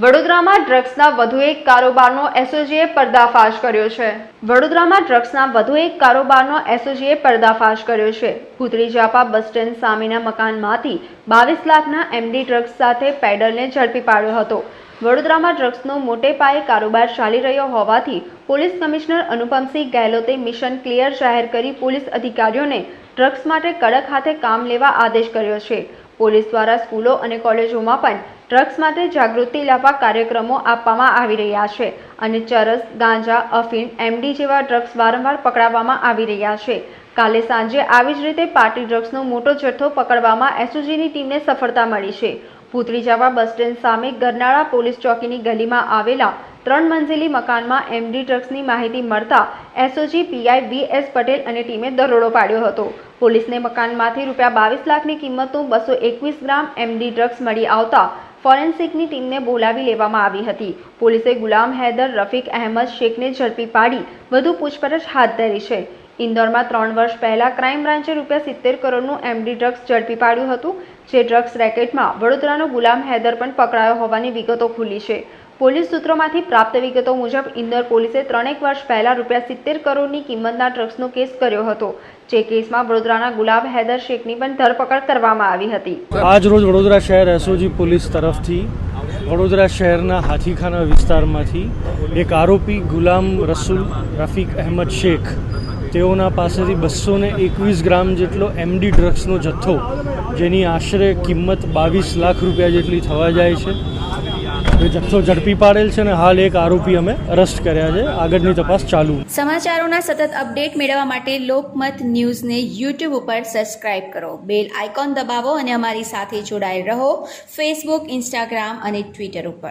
વડોદરામાં ડ્રગ્સના વધુ એક કારોબારનો એસઓજીએ પર્દાફાશ કર્યો છે. વડોદરામાં ડ્રગ્સના વધુ એક કારોબારનો એસઓજીએ પર્દાફાશ કર્યો છે. ભૂતરી જાપા બસ સ્ટેન્ડ સામેના મકાનમાંથી બાવીસ લાખના એમડી ડ્રગ્સ સાથે પેડલને ઝડપી પાડ્યો હતો. વડોદરામાં ડ્રગ્સનો મોટે પાયે કારોબાર ચાલી રહ્યો હોવાથી પોલીસ કમિશનર અનુપમસિંહ ગેહલોતે મિશન ક્લિયર જાહેર કરી પોલીસ અધિકારીઓને ડ્રગ્સ માટે કડક હાથે કામ લેવા આદેશ કર્યો છે. પોલીસ દ્વારા સ્કૂલો અને કોલેજોમાં પણ ડ્રગ્સ માટે જાગૃતિ લાવવા કાર્યક્રમો આપવામાં આવી રહ્યા છે અને ચરસ, ગાંજા, અફીણ, એમડી જેવા ડ્રગ્સ વારંવાર પકડાવવામાં આવી રહ્યા છે. કાલે સાંજે આવી જ રીતે પાર્ટી ડ્રગ્સનો મોટો જથ્થો પકડવામાં એસઓજીની ટીમને સફળતા મળી છે. પૂતળી જવા બસ સ્ટેન્ડ સામે ગરનાળા પોલીસ ચોકીની ગલીમાં આવેલા ત્રણ મંજિલી મકાનમાં એમડી ડ્રગ્સની માહિતી મળતા SOG PI V S Patel અને ટીમે દરોડો પાડ્યો હતો. પોલીસને મકાનમાંથી રૂપિયા બાવીસ લાખની કિંમતનું બસો એકવીસ ગ્રામ એમડી ડ્રગ્સ મળી આવતા ફોરેન્સિકની ટીમને બોલાવી લેવામાં આવી હતી. પોલીસે ગુલામ હૈદર રફીક અહેમદ શેખને ઝડપી પાડી વધુ પૂછપરછ હાથ ધરી છે. ઇન્દોરમાં ત્રણ વર્ષ પહેલાં ક્રાઇમ બ્રાન્ચે રૂપિયા સિત્તેર કરોડનું એમડી ડ્રગ્સ ઝડપી પાડ્યું હતું, જે ડ્રગ્સ રેકેટમાં વડોદરાનો ગુલામ હૈદર પણ પકડાયો હોવાની વિગતો ખુલી છે. પોલીસ સૂત્રોમાંથી પ્રાપ્ત વિગતો મુજબ, ઇન્દોર પોલીસે ત્રણેક વર્ષ પહેલાં રૂપિયા સિત્તેર કરોડની કિંમતના ડ્રગ્સનો કેસ કર્યો હતો, જે કેસમાં વડોદરાના ગુલાબ હૈદર શેખની પણ ધરપકડ કરવામાં આવી હતી. આજ રોજ વડોદરા શહેર એસઓજી પોલીસ તરફથી, વડોદરા શહેરના હાથીખાના વિસ્તારમાંથી એક આરોપી ગુલામ રસુલ રફીક અહેમદ શેખ તેઓના પાસેથી બસો ને એકવીસ ગ્રામ જેટલો એમડી ડ્રગ્સનો જથ્થો, જેની આશરે કિંમત બાવીસ લાખ રૂપિયા જેટલી થવા જાય છે. એ જથ્થો ઝડપી પાડેલ છે અને હાલ એક આરોપી અમે અરેસ્ટ કર્યા છે. આગળની તપાસ ચાલુ. સમાચારોના સતત અપડેટ મેળવવા માટે લોકમત ન્યૂઝને યુટ્યુબ ઉપર સબસ્ક્રાઇબ કરો. બેલ આઇકોન દબાવો અને અમારી સાથે જોડાયેલ રહો. ફેસબુક ઇન્સ્ટાગ્રામ અને ટ્વિટર ઉપર.